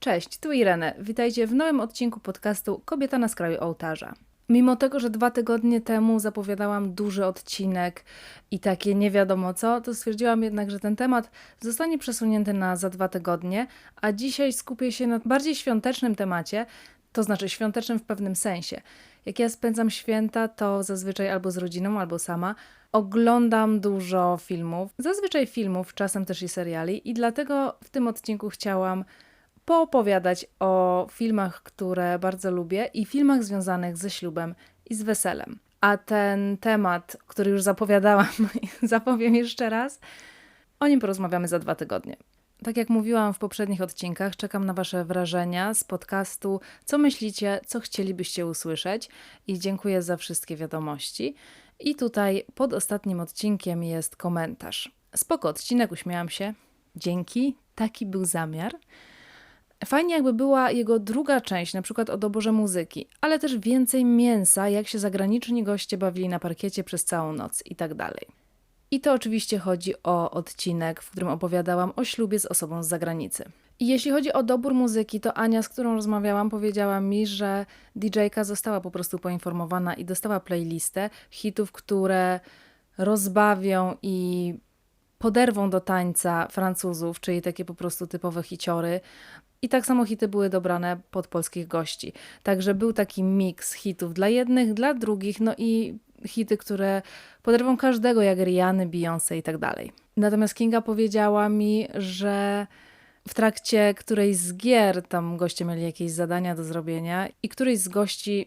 Cześć, tu Irene. Witajcie w nowym odcinku podcastu Kobieta na skraju ołtarza. Mimo tego, że dwa tygodnie temu zapowiadałam duży odcinek i takie nie wiadomo co, to stwierdziłam jednak, że ten temat zostanie przesunięty na za dwa tygodnie, a dzisiaj skupię się na bardziej świątecznym temacie, to znaczy świątecznym w pewnym sensie. Jak ja spędzam święta, to zazwyczaj albo z rodziną, albo sama. Oglądam dużo filmów, zazwyczaj filmów, czasem też i seriali, i dlatego w tym odcinku chciałam poopowiadać o filmach, które bardzo lubię i filmach związanych ze ślubem i z weselem. A ten temat, który już zapowiadałam, zapowiem jeszcze raz, o nim porozmawiamy za dwa tygodnie. Tak jak mówiłam w poprzednich odcinkach, czekam na Wasze wrażenia z podcastu. Co myślicie, co chcielibyście usłyszeć? I dziękuję za wszystkie wiadomości. I tutaj pod ostatnim odcinkiem jest komentarz. Spoko odcinek, uśmiałam się. Dzięki, taki był zamiar. Fajnie jakby była jego druga część, na przykład o doborze muzyki, ale też więcej mięsa, jak się zagraniczni goście bawili na parkiecie przez całą noc i tak dalej. I to oczywiście chodzi o odcinek, w którym opowiadałam o ślubie z osobą z zagranicy. I jeśli chodzi o dobór muzyki, to Ania, z którą rozmawiałam, powiedziała mi, że DJ-ka została po prostu poinformowana i dostała playlistę hitów, które rozbawią i poderwą do tańca Francuzów, czyli takie po prostu typowe hiciory. I tak samo hity były dobrane pod polskich gości. Także był taki miks hitów dla jednych, dla drugich, no i hity, które poderwą każdego, jak Riany, Beyoncé i tak dalej. Natomiast Kinga powiedziała mi, że w trakcie którejś z gier tam goście mieli jakieś zadania do zrobienia i któryś z gości,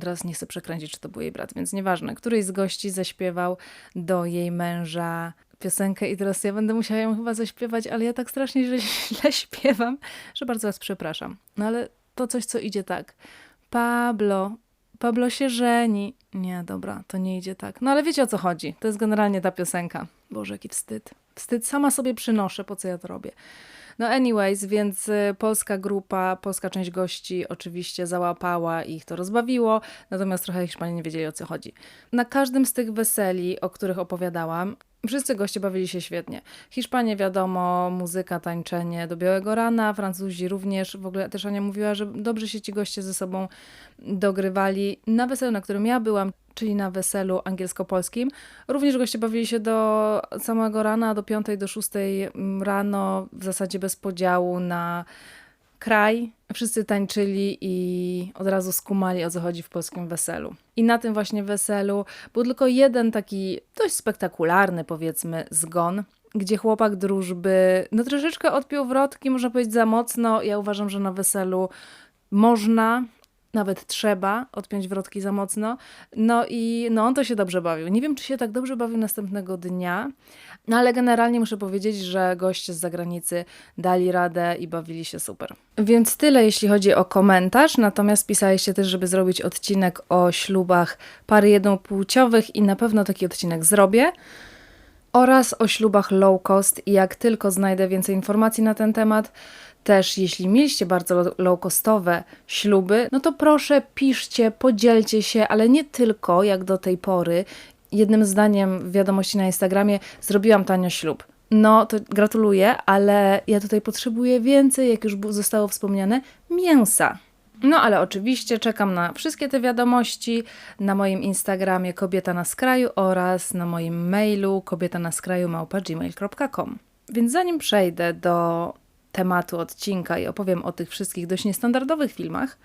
teraz nie chcę przekręcić, czy to był jej brat, więc nieważne, któryś z gości zaśpiewał do jej męża piosenkę i teraz ja będę musiała ją chyba zaśpiewać, ale ja tak strasznie źle, źle śpiewam, że bardzo was przepraszam. No ale to coś, co idzie tak. Pablo, Pablo się żeni. Nie, dobra, to nie idzie tak. No ale wiecie o co chodzi. To jest generalnie ta piosenka. Boże, jaki wstyd. Wstyd sama sobie przynoszę, po co ja to robię. No anyways, więc y, polska grupa, polska część gości oczywiście załapała i ich to rozbawiło, natomiast trochę Hiszpanie nie wiedzieli o co chodzi. Na każdym z tych weseli, o których opowiadałam, Wszyscy goście bawili się świetnie. Hiszpanie wiadomo, muzyka, tańczenie do białego rana, Francuzi również. W ogóle też Ania mówiła, że dobrze się ci goście ze sobą dogrywali. Na weselu, na którym ja byłam, czyli na weselu angielsko-polskim, również goście bawili się do samego rana, do 5 do 6 rano, w zasadzie bez podziału na kraj. Wszyscy tańczyli i od razu skumali o co chodzi w polskim weselu. I na tym właśnie weselu był tylko jeden taki dość spektakularny, powiedzmy, zgon, gdzie chłopak drużby no troszeczkę odpiął wrotki, można powiedzieć za mocno. Ja uważam, że na weselu można, nawet trzeba odpiąć wrotki za mocno. No i no on to się dobrze bawił. Nie wiem, czy się tak dobrze bawił następnego dnia, no ale generalnie muszę powiedzieć, że goście z zagranicy dali radę i bawili się super. Więc tyle, jeśli chodzi o komentarz. Natomiast pisaliście też, żeby zrobić odcinek o ślubach pary jednopłciowych i na pewno taki odcinek zrobię oraz o ślubach low cost i jak tylko znajdę więcej informacji na ten temat, też jeśli mieliście bardzo low-costowe śluby, no to proszę piszcie, podzielcie się, ale nie tylko jak do tej pory. Jednym zdaniem w wiadomości na Instagramie zrobiłam tanio ślub. No to gratuluję, ale ja tutaj potrzebuję więcej, jak już zostało wspomniane, mięsa. No ale oczywiście czekam na wszystkie te wiadomości na moim Instagramie Kobieta na Skraju oraz na moim mailu kobieta na skraju małpa.gmail.com. Więc zanim przejdę do tematu odcinka i opowiem o tych wszystkich dość niestandardowych filmach,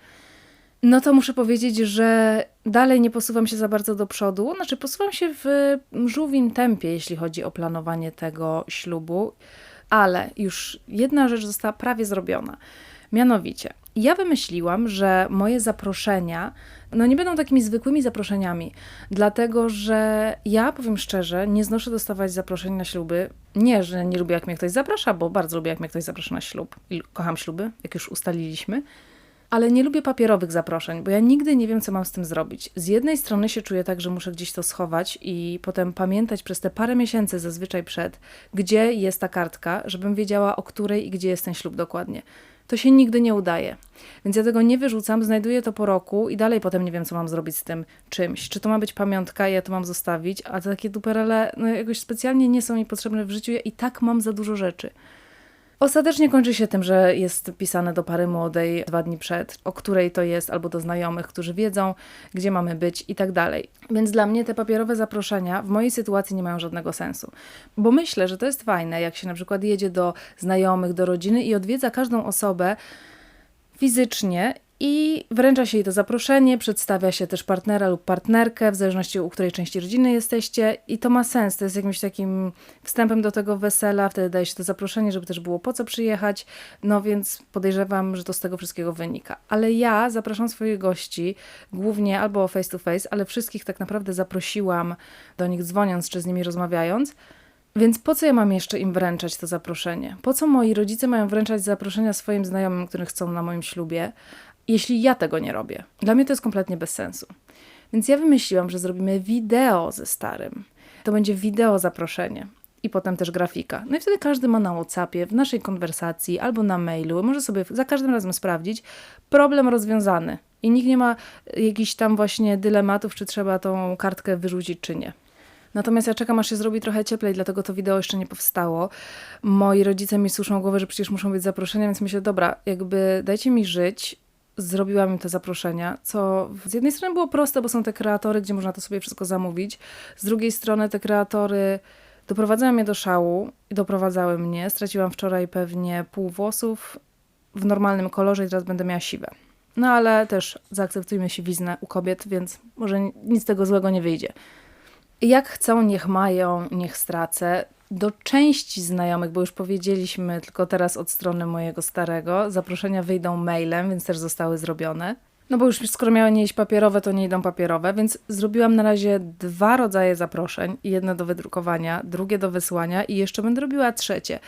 no to muszę powiedzieć, że dalej nie posuwam się za bardzo do przodu. Znaczy, posuwam się w żółwim tempie, jeśli chodzi o planowanie tego ślubu, ale już jedna rzecz została prawie zrobiona. Mianowicie, ja wymyśliłam, że moje zaproszenia no nie będą takimi zwykłymi zaproszeniami, dlatego że ja powiem szczerze, nie znoszę dostawać zaproszeń na śluby. Nie, że nie lubię, jak mnie ktoś zaprasza, bo bardzo lubię, jak mnie ktoś zaprasza na ślub i kocham śluby, jak już ustaliliśmy. Ale nie lubię papierowych zaproszeń, bo ja nigdy nie wiem, co mam z tym zrobić. Z jednej strony się czuję tak, że muszę gdzieś to schować i potem pamiętać przez te parę miesięcy zazwyczaj przed, gdzie jest ta kartka, żebym wiedziała, o której i gdzie jest ten ślub dokładnie to się nigdy nie udaje. Więc ja tego nie wyrzucam, znajduję to po roku i dalej potem nie wiem, co mam zrobić z tym czymś. Czy to ma być pamiątka ja to mam zostawić, a takie duperele no jakoś specjalnie nie są mi potrzebne w życiu, ja i tak mam za dużo rzeczy. Ostatecznie kończy się tym, że jest pisane do pary młodej dwa dni przed, o której to jest, albo do znajomych, którzy wiedzą, gdzie mamy być i tak dalej. Więc dla mnie te papierowe zaproszenia w mojej sytuacji nie mają żadnego sensu. Bo myślę, że to jest fajne, jak się na przykład jedzie do znajomych, do rodziny i odwiedza każdą osobę fizycznie i wręcza się jej to zaproszenie, przedstawia się też partnera lub partnerkę, w zależności u której części rodziny jesteście, i to ma sens. To jest jakimś takim wstępem do tego wesela, wtedy daje się to zaproszenie, żeby też było po co przyjechać. No więc podejrzewam, że to z tego wszystkiego wynika. Ale ja zapraszam swoich gości głównie albo face to face, ale wszystkich tak naprawdę zaprosiłam do nich dzwoniąc czy z nimi rozmawiając. Więc po co ja mam jeszcze im wręczać to zaproszenie? Po co moi rodzice mają wręczać zaproszenia swoim znajomym, których chcą na moim ślubie? Jeśli ja tego nie robię. Dla mnie to jest kompletnie bez sensu. Więc ja wymyśliłam, że zrobimy wideo ze starym. To będzie wideo zaproszenie i potem też grafika. No i wtedy każdy ma na WhatsAppie, w naszej konwersacji albo na mailu, może sobie za każdym razem sprawdzić, problem rozwiązany. I nikt nie ma jakichś tam właśnie dylematów, czy trzeba tą kartkę wyrzucić, czy nie. Natomiast ja czekam, aż się zrobi trochę cieplej, dlatego to wideo jeszcze nie powstało. Moi rodzice mi suszą głowę, że przecież muszą być zaproszenia, więc myślę, dobra, jakby dajcie mi żyć, zrobiłam im te zaproszenia, co z jednej strony było proste, bo są te kreatory, gdzie można to sobie wszystko zamówić. Z drugiej strony te kreatory doprowadzają mnie do szału i doprowadzały mnie. Straciłam wczoraj pewnie pół włosów w normalnym kolorze i teraz będę miała siwe. No ale też zaakceptujmy siwiznę u kobiet, więc może nic tego złego nie wyjdzie. Jak chcą, niech mają, niech stracę do części znajomych, bo już powiedzieliśmy tylko teraz od strony mojego starego, zaproszenia wyjdą mailem, więc też zostały zrobione. No bo już skoro miały nie iść papierowe, to nie idą papierowe, więc zrobiłam na razie dwa rodzaje zaproszeń. Jedno do wydrukowania, drugie do wysłania i jeszcze będę robiła trzecie.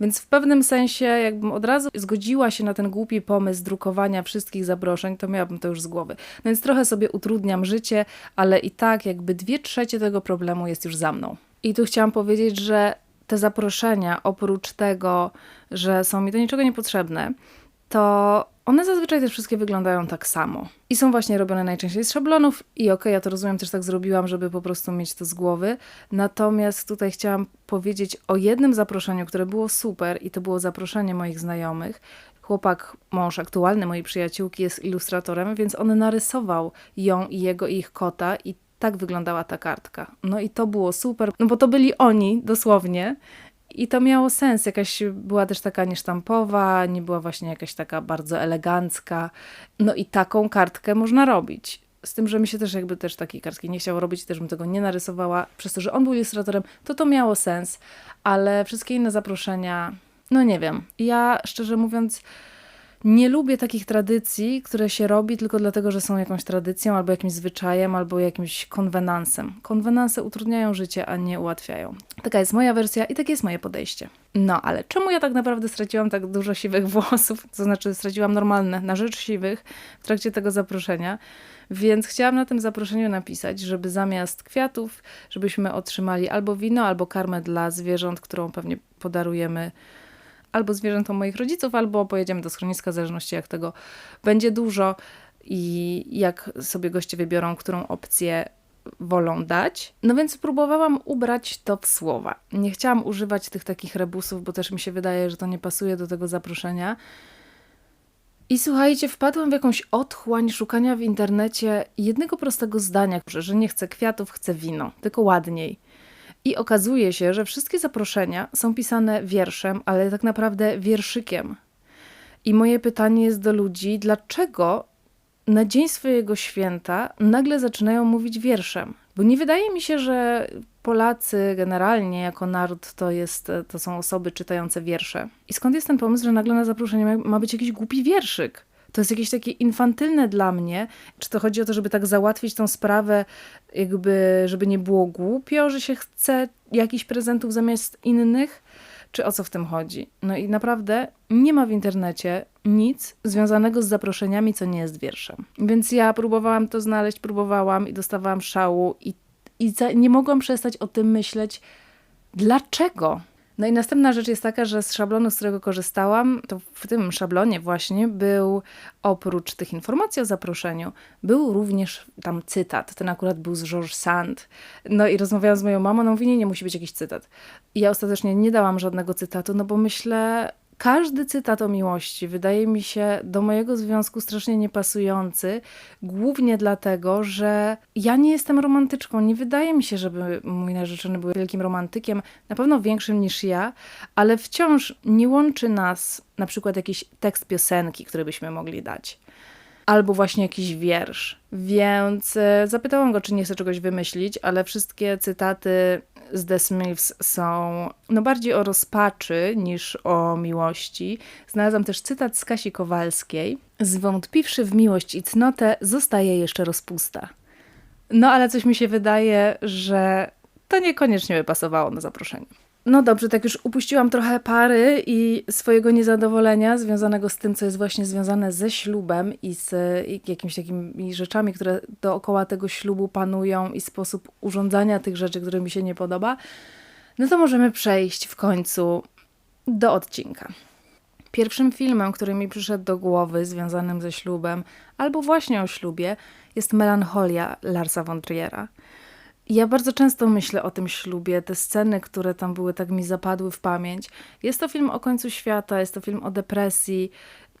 Więc w pewnym sensie, jakbym od razu zgodziła się na ten głupi pomysł drukowania wszystkich zaproszeń, to miałabym to już z głowy. No więc trochę sobie utrudniam życie, ale i tak jakby dwie trzecie tego problemu jest już za mną. I tu chciałam powiedzieć, że te zaproszenia, oprócz tego, że są mi do niczego niepotrzebne, to one zazwyczaj też wszystkie wyglądają tak samo. I są właśnie robione najczęściej z szablonów i okej, okay, ja to rozumiem, też tak zrobiłam, żeby po prostu mieć to z głowy. Natomiast tutaj chciałam powiedzieć o jednym zaproszeniu, które było super i to było zaproszenie moich znajomych. Chłopak, mąż aktualny mojej przyjaciółki jest ilustratorem, więc on narysował ją i jego i ich kota i tak wyglądała ta kartka. No i to było super, no bo to byli oni dosłownie. I to miało sens. Jakaś była też taka niesztampowa, nie była właśnie jakaś taka bardzo elegancka. No i taką kartkę można robić. Z tym, że mi się też jakby też takiej kartki nie chciało robić, też bym tego nie narysowała. Przez to, że on był ilustratorem, to to miało sens. Ale wszystkie inne zaproszenia, no nie wiem. Ja szczerze mówiąc nie lubię takich tradycji, które się robi tylko dlatego, że są jakąś tradycją, albo jakimś zwyczajem, albo jakimś konwenansem. Konwenanse utrudniają życie, a nie ułatwiają. Taka jest moja wersja i takie jest moje podejście. No, ale czemu ja tak naprawdę straciłam tak dużo siwych włosów? To znaczy, straciłam normalne na rzecz siwych w trakcie tego zaproszenia. Więc chciałam na tym zaproszeniu napisać, żeby zamiast kwiatów, żebyśmy otrzymali albo wino, albo karmę dla zwierząt, którą pewnie podarujemy albo zwierzętom moich rodziców, albo pojedziemy do schroniska, w zależności jak tego będzie dużo i jak sobie goście wybiorą, którą opcję wolą dać. No więc próbowałam ubrać to w słowa. Nie chciałam używać tych takich rebusów, bo też mi się wydaje, że to nie pasuje do tego zaproszenia. I słuchajcie, wpadłam w jakąś otchłań szukania w internecie jednego prostego zdania, że nie chcę kwiatów, chcę wino, tylko ładniej. I okazuje się, że wszystkie zaproszenia są pisane wierszem, ale tak naprawdę wierszykiem. I moje pytanie jest do ludzi, dlaczego na dzień swojego święta nagle zaczynają mówić wierszem? Bo nie wydaje mi się, że Polacy generalnie jako naród to, jest, to są osoby czytające wiersze. I skąd jest ten pomysł, że nagle na zaproszenie ma być jakiś głupi wierszyk? To jest jakieś takie infantylne dla mnie. Czy to chodzi o to, żeby tak załatwić tą sprawę, jakby, żeby nie było głupio, że się chce jakichś prezentów zamiast innych? Czy o co w tym chodzi? No i naprawdę nie ma w internecie nic związanego z zaproszeniami, co nie jest wierszem. Więc ja próbowałam to znaleźć, próbowałam i dostawałam szału i, i nie mogłam przestać o tym myśleć. Dlaczego? No i następna rzecz jest taka, że z szablonu, z którego korzystałam, to w tym szablonie właśnie był oprócz tych informacji o zaproszeniu, był również tam cytat. Ten akurat był z George Sand. No i rozmawiałam z moją mamą, no mówi, nie, nie musi być jakiś cytat. I ja ostatecznie nie dałam żadnego cytatu, no bo myślę, każdy cytat o miłości wydaje mi się do mojego związku strasznie niepasujący, głównie dlatego, że ja nie jestem romantyczką. Nie wydaje mi się, żeby mój narzeczony był wielkim romantykiem, na pewno większym niż ja, ale wciąż nie łączy nas na przykład jakiś tekst piosenki, który byśmy mogli dać albo właśnie jakiś wiersz. Więc e, zapytałam go, czy nie chce czegoś wymyślić, ale wszystkie cytaty z The Smiths są no bardziej o rozpaczy niż o miłości. Znalazłam też cytat z Kasi Kowalskiej. Zwątpiwszy w miłość i cnotę, zostaje jeszcze rozpusta. No ale coś mi się wydaje, że to niekoniecznie by pasowało na zaproszenie. No dobrze, tak już upuściłam trochę pary i swojego niezadowolenia związanego z tym, co jest właśnie związane ze ślubem i z jakimiś takimi rzeczami, które dookoła tego ślubu panują i sposób urządzania tych rzeczy, które mi się nie podoba. No to możemy przejść w końcu do odcinka. Pierwszym filmem, który mi przyszedł do głowy związanym ze ślubem, albo właśnie o ślubie, jest Melancholia Larsa von Triera. Ja bardzo często myślę o tym ślubie, te sceny, które tam były, tak mi zapadły w pamięć. Jest to film o końcu świata, jest to film o depresji.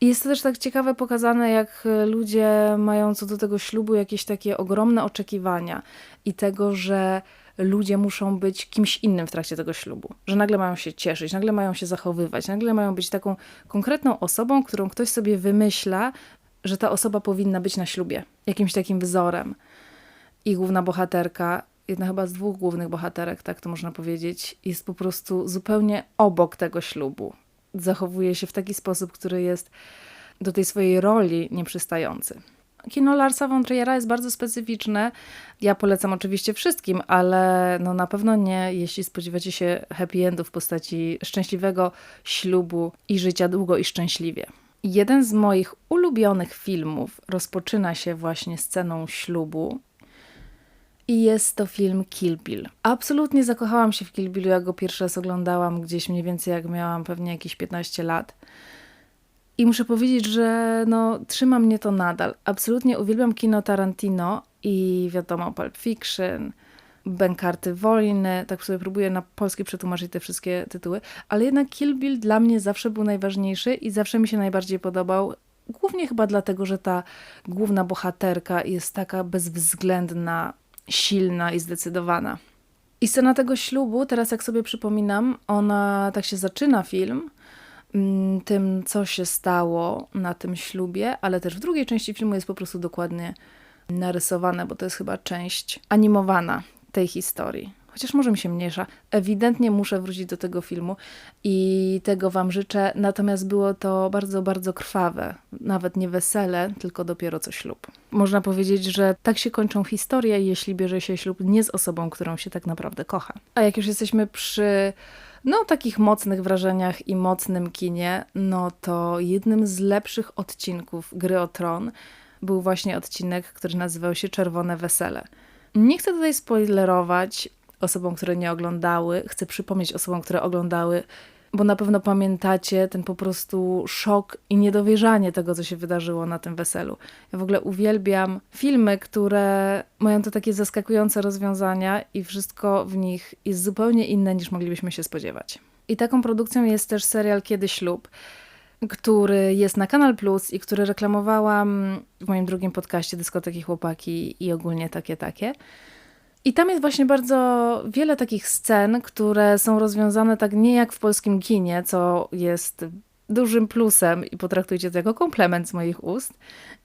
I jest to też tak ciekawe pokazane, jak ludzie mają co do tego ślubu jakieś takie ogromne oczekiwania i tego, że ludzie muszą być kimś innym w trakcie tego ślubu. Że nagle mają się cieszyć, nagle mają się zachowywać, nagle mają być taką konkretną osobą, którą ktoś sobie wymyśla, że ta osoba powinna być na ślubie, jakimś takim wzorem. I główna bohaterka jedna chyba z dwóch głównych bohaterek, tak to można powiedzieć, jest po prostu zupełnie obok tego ślubu. Zachowuje się w taki sposób, który jest do tej swojej roli nieprzystający. Kino Larsa von Trier'a jest bardzo specyficzne. Ja polecam oczywiście wszystkim, ale no na pewno nie, jeśli spodziewacie się happy endu w postaci szczęśliwego ślubu i życia długo i szczęśliwie. Jeden z moich ulubionych filmów rozpoczyna się właśnie sceną ślubu i jest to film Kill Bill. Absolutnie zakochałam się w Kill Billu, jak go pierwszy raz oglądałam, gdzieś mniej więcej jak miałam pewnie jakieś 15 lat. I muszę powiedzieć, że no, trzyma mnie to nadal. Absolutnie uwielbiam kino Tarantino i wiadomo, Pulp Fiction, Bękarty Wojny, tak sobie próbuję na polski przetłumaczyć te wszystkie tytuły, ale jednak Kill Bill dla mnie zawsze był najważniejszy i zawsze mi się najbardziej podobał. Głównie chyba dlatego, że ta główna bohaterka jest taka bezwzględna, silna i zdecydowana. I scena tego ślubu, teraz jak sobie przypominam, ona tak się zaczyna film, mm, tym co się stało na tym ślubie, ale też w drugiej części filmu jest po prostu dokładnie narysowane, bo to jest chyba część animowana tej historii chociaż może mi się mniejsza. Ewidentnie muszę wrócić do tego filmu i tego Wam życzę. Natomiast było to bardzo, bardzo krwawe. Nawet nie wesele, tylko dopiero co ślub. Można powiedzieć, że tak się kończą historie, jeśli bierze się ślub nie z osobą, którą się tak naprawdę kocha. A jak już jesteśmy przy no, takich mocnych wrażeniach i mocnym kinie, no to jednym z lepszych odcinków Gry o Tron był właśnie odcinek, który nazywał się Czerwone Wesele. Nie chcę tutaj spoilerować, osobom, które nie oglądały. Chcę przypomnieć osobom, które oglądały, bo na pewno pamiętacie ten po prostu szok i niedowierzanie tego, co się wydarzyło na tym weselu. Ja w ogóle uwielbiam filmy, które mają to takie zaskakujące rozwiązania i wszystko w nich jest zupełnie inne niż moglibyśmy się spodziewać. I taką produkcją jest też serial Kiedy ślub który jest na Kanal Plus i który reklamowałam w moim drugim podcaście Dyskoteki Chłopaki i ogólnie takie takie. I tam jest właśnie bardzo wiele takich scen, które są rozwiązane tak nie jak w polskim kinie, co jest dużym plusem i potraktujcie to jako komplement z moich ust.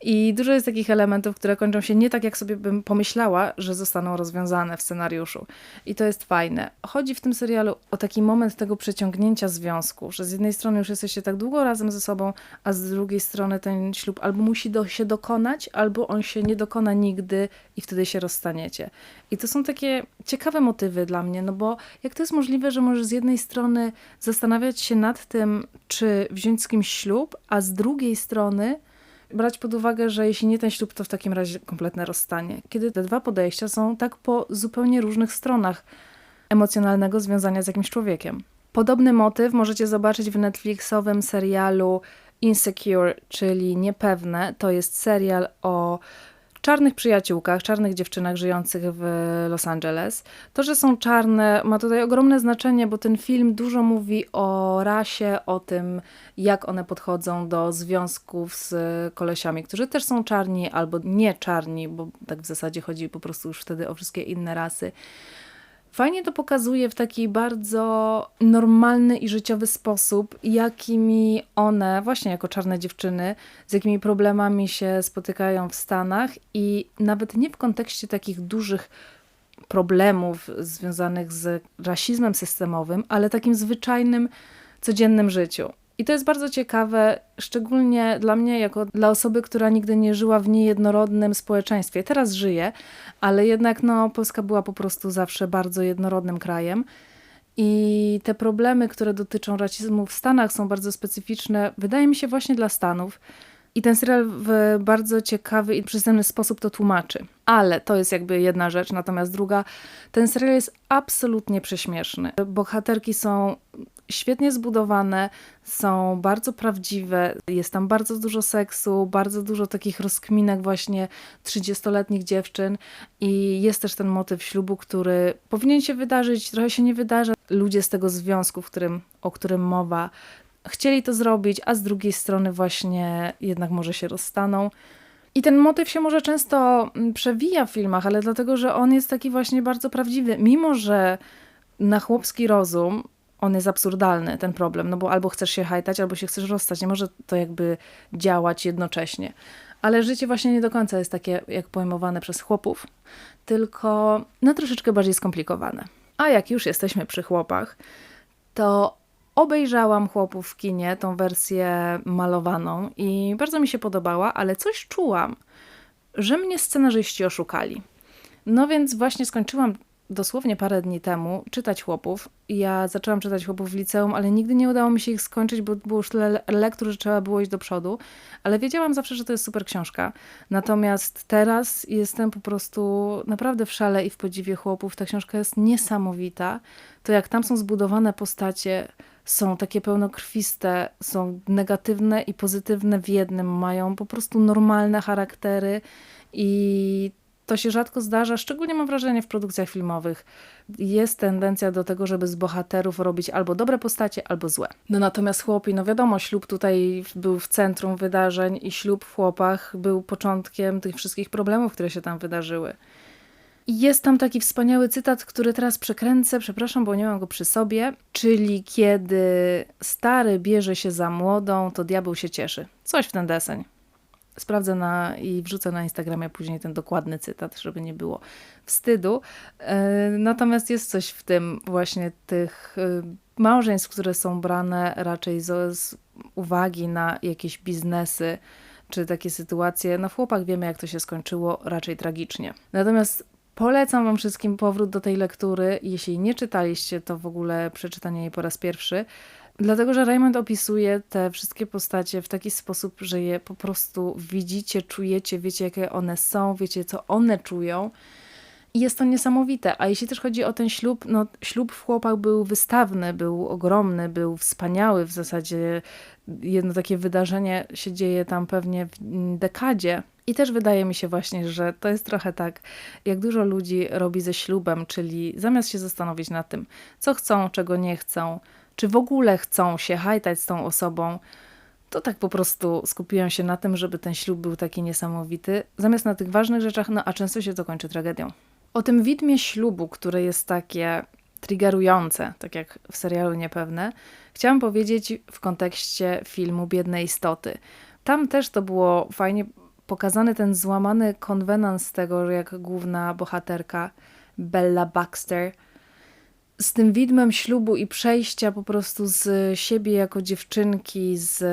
I dużo jest takich elementów, które kończą się nie tak, jak sobie bym pomyślała, że zostaną rozwiązane w scenariuszu. I to jest fajne. Chodzi w tym serialu o taki moment tego przeciągnięcia związku, że z jednej strony już jesteście tak długo razem ze sobą, a z drugiej strony ten ślub albo musi do, się dokonać, albo on się nie dokona nigdy i wtedy się rozstaniecie. I to są takie ciekawe motywy dla mnie, no bo jak to jest możliwe, że możesz z jednej strony zastanawiać się nad tym, czy wziąć z kimś ślub, a z drugiej strony brać pod uwagę, że jeśli nie ten ślub, to w takim razie kompletne rozstanie. Kiedy te dwa podejścia są tak po zupełnie różnych stronach emocjonalnego związania z jakimś człowiekiem. Podobny motyw możecie zobaczyć w Netflixowym serialu Insecure, czyli Niepewne. To jest serial o czarnych przyjaciółkach, czarnych dziewczynach żyjących w Los Angeles. To, że są czarne, ma tutaj ogromne znaczenie, bo ten film dużo mówi o rasie, o tym, jak one podchodzą do związków z kolesiami, którzy też są czarni albo nie czarni, bo tak w zasadzie chodzi po prostu już wtedy o wszystkie inne rasy. Fajnie to pokazuje w taki bardzo normalny i życiowy sposób, jakimi one, właśnie jako czarne dziewczyny, z jakimi problemami się spotykają w Stanach i nawet nie w kontekście takich dużych problemów związanych z rasizmem systemowym, ale takim zwyczajnym, codziennym życiu. I to jest bardzo ciekawe, szczególnie dla mnie, jako dla osoby, która nigdy nie żyła w niejednorodnym społeczeństwie. Teraz żyję, ale jednak no, Polska była po prostu zawsze bardzo jednorodnym krajem. I te problemy, które dotyczą rasizmu w Stanach, są bardzo specyficzne, wydaje mi się, właśnie dla Stanów. I ten serial w bardzo ciekawy i przystępny sposób to tłumaczy. Ale to jest jakby jedna rzecz, natomiast druga, ten serial jest absolutnie prześmieszny. Bohaterki są świetnie zbudowane, są bardzo prawdziwe, jest tam bardzo dużo seksu, bardzo dużo takich rozkminek właśnie 30-letnich dziewczyn i jest też ten motyw ślubu, który powinien się wydarzyć, trochę się nie wydarza. Ludzie z tego związku, w którym, o którym mowa, chcieli to zrobić, a z drugiej strony właśnie jednak może się rozstaną. I ten motyw się może często mm, przewija w filmach, ale dlatego, że on jest taki właśnie bardzo prawdziwy. Mimo, że na chłopski rozum on jest absurdalny, ten problem, no bo albo chcesz się hajtać, albo się chcesz rozstać. Nie może to jakby działać jednocześnie. Ale życie właśnie nie do końca jest takie, jak pojmowane przez chłopów, tylko no troszeczkę bardziej skomplikowane. A jak już jesteśmy przy chłopach, to obejrzałam chłopów w kinie, tą wersję malowaną i bardzo mi się podobała, ale coś czułam, że mnie scenarzyści oszukali. No więc właśnie skończyłam dosłownie parę dni temu czytać chłopów. Ja zaczęłam czytać chłopów w liceum, ale nigdy nie udało mi się ich skończyć, bo było już tyle lektur, że trzeba było iść do przodu. Ale wiedziałam zawsze, że to jest super książka. Natomiast teraz jestem po prostu naprawdę w szale i w podziwie chłopów. Ta książka jest niesamowita. To jak tam są zbudowane postacie, są takie pełnokrwiste, są negatywne i pozytywne w jednym, mają po prostu normalne charaktery i to się rzadko zdarza, szczególnie mam wrażenie w produkcjach filmowych. Jest tendencja do tego, żeby z bohaterów robić albo dobre postacie, albo złe. No natomiast chłopi, no wiadomo, ślub tutaj był w centrum wydarzeń i ślub w chłopach był początkiem tych wszystkich problemów, które się tam wydarzyły. I jest tam taki wspaniały cytat, który teraz przekręcę, przepraszam, bo nie mam go przy sobie, czyli kiedy stary bierze się za młodą, to diabeł się cieszy. Coś w ten deseń. Sprawdzę na, i wrzucę na Instagramie później ten dokładny cytat, żeby nie było wstydu. E, natomiast jest coś w tym właśnie tych e, małżeństw, które są brane raczej z, z uwagi na jakieś biznesy, czy takie sytuacje. No w chłopach wiemy, jak to się skończyło, raczej tragicznie. Natomiast polecam Wam wszystkim powrót do tej lektury. Jeśli nie czytaliście, to w ogóle przeczytanie jej po raz pierwszy. Dlatego, że Raymond opisuje te wszystkie postacie w taki sposób, że je po prostu widzicie, czujecie, wiecie, jakie one są, wiecie, co one czują. I jest to niesamowite. A jeśli też chodzi o ten ślub, no ślub w chłopach był wystawny, był ogromny, był wspaniały. W zasadzie jedno takie wydarzenie się dzieje tam pewnie w dekadzie. I też wydaje mi się właśnie, że to jest trochę tak, jak dużo ludzi robi ze ślubem, czyli zamiast się zastanowić nad tym, co chcą, czego nie chcą, czy w ogóle chcą się hajtać z tą osobą, to tak po prostu skupiają się na tym, żeby ten ślub był taki niesamowity, zamiast na tych ważnych rzeczach, no a często się to kończy tragedią. O tym widmie ślubu, które jest takie triggerujące, tak jak w serialu Niepewne, chciałam powiedzieć w kontekście filmu Biedne Istoty. Tam też to było fajnie pokazany ten złamany konwenans tego, jak główna bohaterka Bella Baxter z tym widmem ślubu i przejścia po prostu z siebie jako dziewczynki, z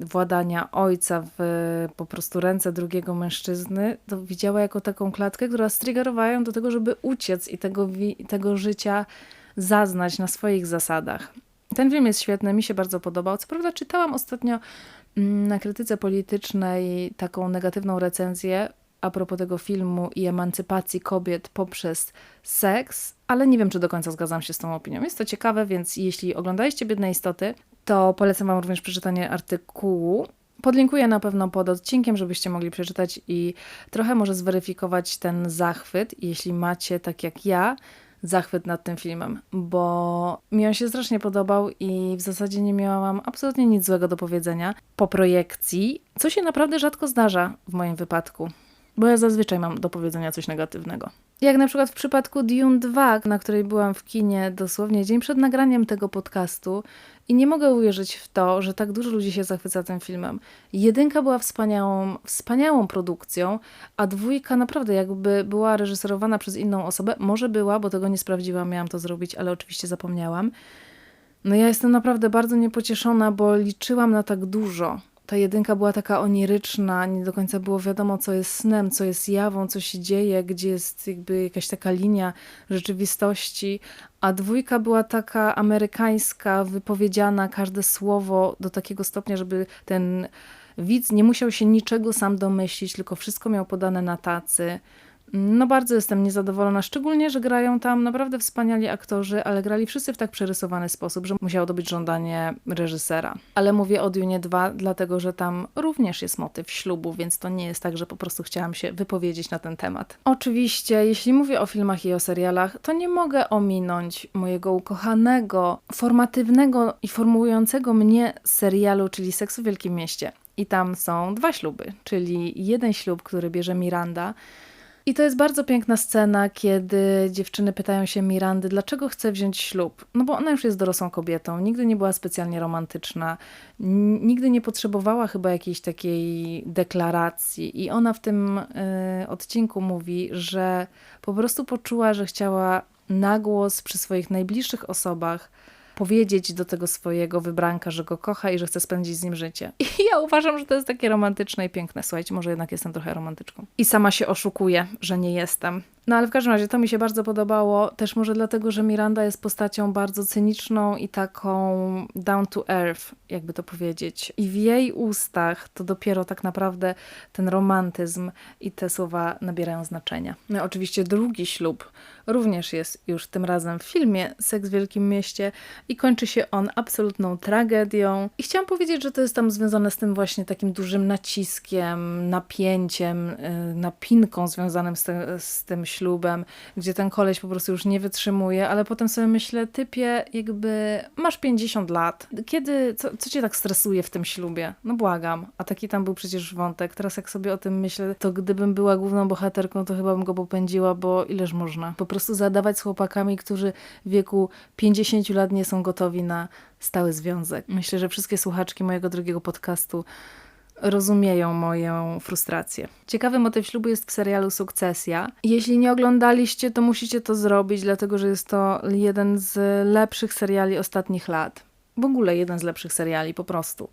władania ojca w po prostu ręce drugiego mężczyzny, to widziała jako taką klatkę, która striggerowała ją do tego, żeby uciec i tego, tego życia zaznać na swoich zasadach. Ten film jest świetny, mi się bardzo podobał. Co prawda czytałam ostatnio mm, na krytyce politycznej taką negatywną recenzję a propos tego filmu i emancypacji kobiet poprzez seks, ale nie wiem, czy do końca zgadzam się z tą opinią. Jest to ciekawe, więc jeśli oglądaliście Biedne Istoty, to polecam Wam również przeczytanie artykułu Podlinkuję na pewno pod odcinkiem, żebyście mogli przeczytać i trochę może zweryfikować ten zachwyt, jeśli macie, tak jak ja, zachwyt nad tym filmem, bo mi on się strasznie podobał i w zasadzie nie miałam absolutnie nic złego do powiedzenia po projekcji, co się naprawdę rzadko zdarza w moim wypadku, bo ja zazwyczaj mam do powiedzenia coś negatywnego. Jak na przykład w przypadku Dune 2, na której byłam w kinie dosłownie dzień przed nagraniem tego podcastu i nie mogę uwierzyć w to, że tak dużo ludzi się zachwyca tym filmem. Jedynka była wspaniałą, wspaniałą produkcją, a dwójka naprawdę jakby była reżyserowana przez inną osobę. Może była, bo tego nie sprawdziłam, miałam to zrobić, ale oczywiście zapomniałam. No ja jestem naprawdę bardzo niepocieszona, bo liczyłam na tak dużo ta jedynka była taka oniryczna, nie do końca było wiadomo, co jest snem, co jest jawą, co się dzieje, gdzie jest jakby jakaś taka linia rzeczywistości, a dwójka była taka amerykańska, wypowiedziana, każde słowo do takiego stopnia, żeby ten widz nie musiał się niczego sam domyślić, tylko wszystko miał podane na tacy. No bardzo jestem niezadowolona, szczególnie, że grają tam naprawdę wspaniali aktorzy, ale grali wszyscy w tak przerysowany sposób, że musiało to być żądanie reżysera. Ale mówię o Dune 2, dlatego że tam również jest motyw ślubu, więc to nie jest tak, że po prostu chciałam się wypowiedzieć na ten temat. Oczywiście, jeśli mówię o filmach i o serialach, to nie mogę ominąć mojego ukochanego, formatywnego i formułującego mnie serialu, czyli Seksu w Wielkim Mieście. I tam są dwa śluby, czyli jeden ślub, który bierze Miranda, i to jest bardzo piękna scena, kiedy dziewczyny pytają się Mirandy, dlaczego chce wziąć ślub. No bo ona już jest dorosłą kobietą, nigdy nie była specjalnie romantyczna, nigdy nie potrzebowała chyba jakiejś takiej deklaracji. I ona w tym y, odcinku mówi, że po prostu poczuła, że chciała na głos przy swoich najbliższych osobach powiedzieć do tego swojego wybranka, że go kocha i że chce spędzić z nim życie. I ja uważam, że to jest takie romantyczne i piękne. Słuchajcie, może jednak jestem trochę romantyczką. I sama się oszukuję, że nie jestem. No ale w każdym razie to mi się bardzo podobało, też może dlatego, że Miranda jest postacią bardzo cyniczną i taką down to earth, jakby to powiedzieć. I w jej ustach to dopiero tak naprawdę ten romantyzm i te słowa nabierają znaczenia. No oczywiście drugi ślub również jest już tym razem w filmie Seks w Wielkim Mieście i kończy się on absolutną tragedią. I chciałam powiedzieć, że to jest tam związane z tym właśnie takim dużym naciskiem, napięciem, y, napinką związanym z, z tym ślubem, gdzie ten koleś po prostu już nie wytrzymuje, ale potem sobie myślę, typie, jakby masz 50 lat, kiedy, co, co cię tak stresuje w tym ślubie? No błagam, a taki tam był przecież wątek. Teraz jak sobie o tym myślę, to gdybym była główną bohaterką, to chyba bym go popędziła, bo ileż można. Po prostu zadawać z chłopakami, którzy w wieku 50 lat nie są gotowi na stały związek. Myślę, że wszystkie słuchaczki mojego drugiego podcastu rozumieją moją frustrację. Ciekawy motyw ślubu jest w serialu Sukcesja. Jeśli nie oglądaliście, to musicie to zrobić, dlatego że jest to jeden z lepszych seriali ostatnich lat. W ogóle jeden z lepszych seriali, po prostu.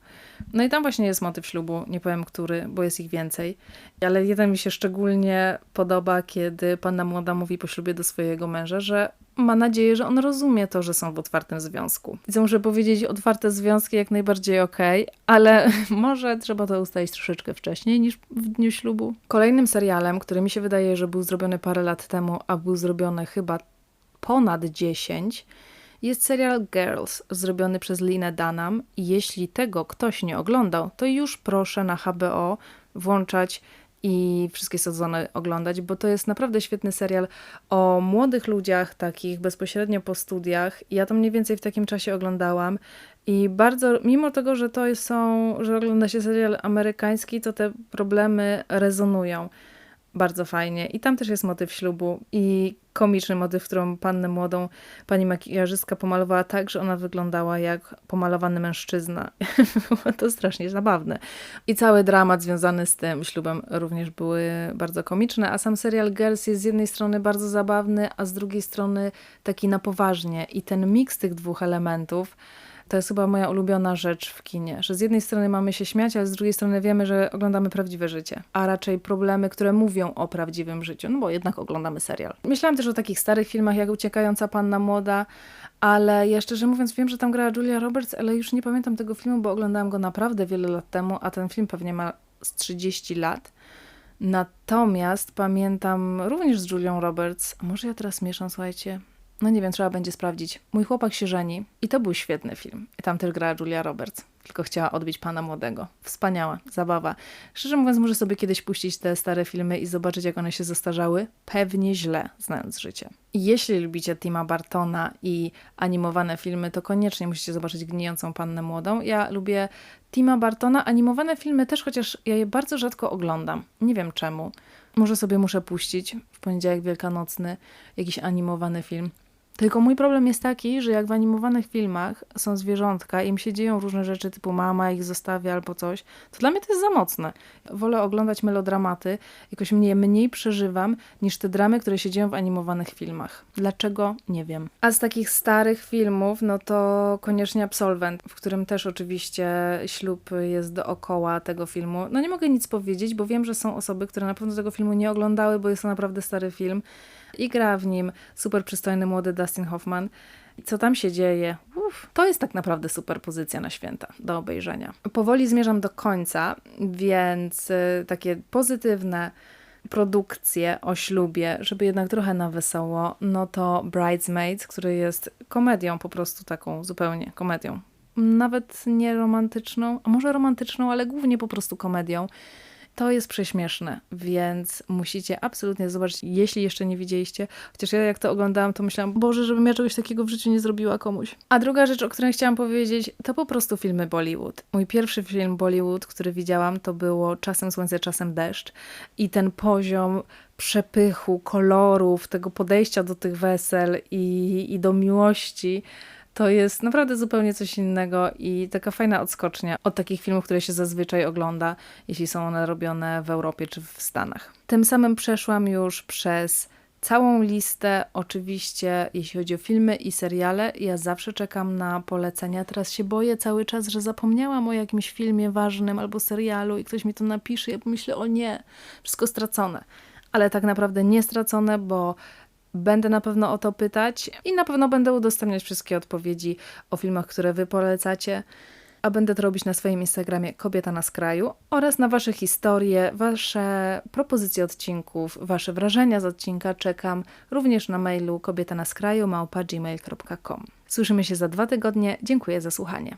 No i tam właśnie jest motyw ślubu, nie powiem który, bo jest ich więcej. Ale jeden mi się szczególnie podoba, kiedy panna młoda mówi po ślubie do swojego męża, że ma nadzieję, że on rozumie to, że są w otwartym związku. I co muszę powiedzieć, otwarte związki jak najbardziej okej, okay, ale może trzeba to ustalić troszeczkę wcześniej niż w dniu ślubu. Kolejnym serialem, który mi się wydaje, że był zrobiony parę lat temu, a był zrobiony chyba ponad 10, jest serial Girls, zrobiony przez Linę Dunham i jeśli tego ktoś nie oglądał, to już proszę na HBO włączać i wszystkie sezony oglądać, bo to jest naprawdę świetny serial o młodych ludziach, takich bezpośrednio po studiach. Ja to mniej więcej w takim czasie oglądałam i bardzo, mimo tego, że to są, że ogląda się serial amerykański, to te problemy rezonują bardzo fajnie. I tam też jest motyw ślubu i komiczny motyw, którą pannę młodą pani makijażystka pomalowała tak, że ona wyglądała jak pomalowany mężczyzna. Było to strasznie zabawne. I cały dramat związany z tym ślubem również były bardzo komiczne, a sam serial Girls jest z jednej strony bardzo zabawny, a z drugiej strony taki na poważnie. I ten miks tych dwóch elementów to jest chyba moja ulubiona rzecz w kinie, że z jednej strony mamy się śmiać, ale z drugiej strony wiemy, że oglądamy prawdziwe życie, a raczej problemy, które mówią o prawdziwym życiu, no bo jednak oglądamy serial. Myślałam też o takich starych filmach jak Uciekająca Panna Młoda, ale ja szczerze mówiąc wiem, że tam grała Julia Roberts, ale już nie pamiętam tego filmu, bo oglądałam go naprawdę wiele lat temu, a ten film pewnie ma z 30 lat. Natomiast pamiętam również z Julią Roberts, a może ja teraz mieszam, słuchajcie, No nie wiem, trzeba będzie sprawdzić. Mój chłopak się żeni i to był świetny film. I tam też grała Julia Roberts. Tylko chciała odbić pana młodego. Wspaniała zabawa. Szczerze mówiąc, może sobie kiedyś puścić te stare filmy i zobaczyć, jak one się zestarzały. Pewnie źle, znając życie. Jeśli lubicie Tima Bartona i animowane filmy, to koniecznie musicie zobaczyć Gnijącą Pannę Młodą. Ja lubię Tima Bartona. Animowane filmy też, chociaż ja je bardzo rzadko oglądam. Nie wiem czemu. Może sobie muszę puścić w poniedziałek wielkanocny jakiś animowany film. Tylko mój problem jest taki, że jak w animowanych filmach są zwierzątka im się dzieją różne rzeczy, typu mama ich zostawia albo coś, to dla mnie to jest za mocne. Wolę oglądać melodramaty, jakoś mnie mniej przeżywam niż te dramy, które się dzieją w animowanych filmach. Dlaczego? Nie wiem. A z takich starych filmów, no to koniecznie Absolwent, w którym też oczywiście ślub jest dookoła tego filmu. No nie mogę nic powiedzieć, bo wiem, że są osoby, które na pewno tego filmu nie oglądały, bo jest to naprawdę stary film. I gra w nim super przystojny młody Dustin Hoffman. Co tam się dzieje? Uf, to jest tak naprawdę super pozycja na święta do obejrzenia. Powoli zmierzam do końca, więc y, takie pozytywne produkcje o ślubie, żeby jednak trochę na wesoło, no to Bridesmaids, który jest komedią, po prostu taką zupełnie komedią. Nawet nie romantyczną, a może romantyczną, ale głównie po prostu komedią. To jest prześmieszne, więc musicie absolutnie zobaczyć, jeśli jeszcze nie widzieliście. Chociaż ja jak to oglądałam, to myślałam, Boże, żebym ja czegoś takiego w życiu nie zrobiła komuś. A druga rzecz, o której chciałam powiedzieć, to po prostu filmy Bollywood. Mój pierwszy film Bollywood, który widziałam, to było Czasem Słońce, Czasem Deszcz. I ten poziom przepychu, kolorów, tego podejścia do tych wesel i, i do miłości to jest naprawdę zupełnie coś innego i taka fajna odskocznia od takich filmów, które się zazwyczaj ogląda, jeśli są one robione w Europie czy w Stanach. Tym samym przeszłam już przez całą listę, oczywiście, jeśli chodzi o filmy i seriale. Ja zawsze czekam na polecenia. Teraz się boję cały czas, że zapomniałam o jakimś filmie ważnym albo serialu i ktoś mi to napisze. Ja pomyślę, o nie, wszystko stracone. Ale tak naprawdę nie stracone, bo Będę na pewno o to pytać i na pewno będę udostępniać wszystkie odpowiedzi o filmach, które Wy polecacie. A będę to robić na swoim Instagramie Kobieta na skraju oraz na Wasze historie, Wasze propozycje odcinków, Wasze wrażenia z odcinka czekam również na mailu kobieta na skraju małpa gmail.com. Słyszymy się za dwa tygodnie. Dziękuję za słuchanie.